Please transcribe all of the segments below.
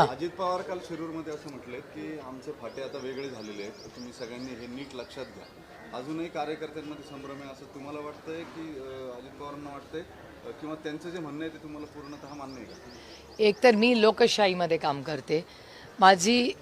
अजित पवार काल शिरूरमध्ये असं म्हटले की आमचे फाटे आता वेगळे झालेले आहेत तुम्ही सगळ्यांनी हे नीट लक्षात घ्या. अजूनही कार्यकर्त्यांमध्ये संभ्रम आहे असं तुम्हाला वाटतंय की अजित पवारांना वाटतंय? किंवा त्यांचं जे म्हणणं आहे ते तुम्हाला पूर्णतः मान्य आहे का? एक तर मी लोकशाहीमध्ये काम करते. माझी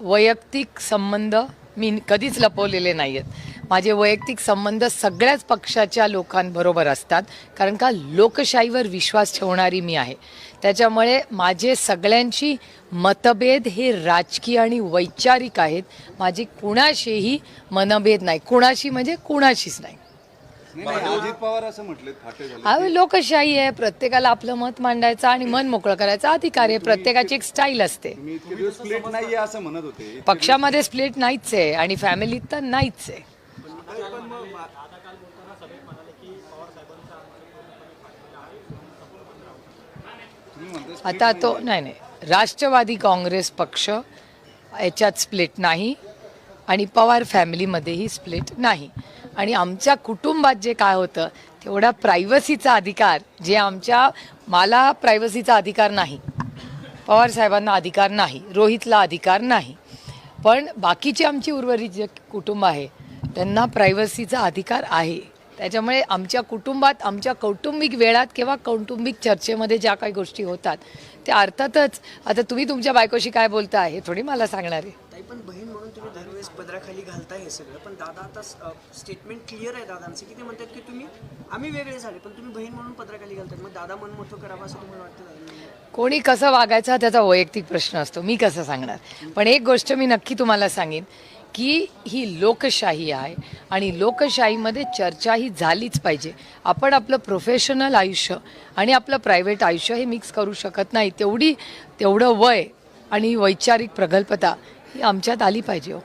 वैयक्तिक संबंध मी कधीच लपवलेले नाही आहेत माझे वैयक्तिक संबंध सगळ्याच पक्षाच्या लोकांबरोबर असतात कारण का लोकशाहीवर विश्वास ठेवणारी मी आहे. त्याच्यामुळे माझे सगळ्यांची मतभेद हे राजकीय आणि वैचारिक आहेत. माझी कुणाशीही मनभेद नाही. कुणाशी म्हणजे कुणाशीच नाही. अजित पवार असं अहो लोकशाही आहे. प्रत्येकाला आपलं मत मांडायचं आणि मन मोकळं करायचा. अधिकार आहे. प्रत्येकाची एक स्टाईल असते. पक्षामध्ये स्प्लिट नाहीच आहे आणि फॅमिलीत तर नाहीच आहे. तुम्ही म्हणता आता तो नाही नाही. राष्ट्रवादी काँग्रेस पक्ष याच्यात स्प्लिट नाही आणि पवार फॅमिलीमध्येही स्प्लिट नाही. आणि आमच्या कुटुंबात जे काय होतं तेवढा प्रायव्हसीचा अधिकार जे आमच्या मला प्रायव्हसीचा अधिकार नाही. पवार साहेबांना अधिकार नाही रोहितला अधिकार नाही. पण बाकीची आमची उर्वरित जे कुटुंब आहे त्यांना प्रायव्हसीचा अधिकार आहे. त्याच्यामुळे आमच्या कुटुंबात आमच्या कौटुंबिक वेळात किंवा कौटुंबिक चर्चेमध्ये ज्या काही गोष्टी होतात त्या अर्थातच आता तुम्ही तुमच्या बायकोशी काय बोलता हे थोडी मला सांगणार आहे. ताई पण बहीण म्हणून तुम्ही दरवेळेस पदराखाली घालताय हे सगळं. पण दादा आता स्टेटमेंट क्लिअर आहे दादांचं. की ते म्हणतात की तुम्ही आम्ही वेगळे झाले पण तुम्ही बहीण म्हणून पदराखाली घालताय. मग दादा मन मोठं करावं असं तुम्हाला वाटतं कोणी कसं वागायचं त्याचा वैयक्तिक प्रश्न असतो. मी कसं सांगणार? पण एक गोष्ट मी नक्की तुम्हाला सांगेन. की ही लोकशाही आहे आणि लोकशाहीमध्ये चर्चा ही झालीच पाहिजे. आपण आपलं प्रोफेशनल आयुष्य आणि आपलं प्रायव्हेट आयुष्य हे मिक्स करू शकत नाही. तेवढी तेवढं वय आणि वैचारिक प्रगल्भता ही आमच्यात आली पाहिजे हो.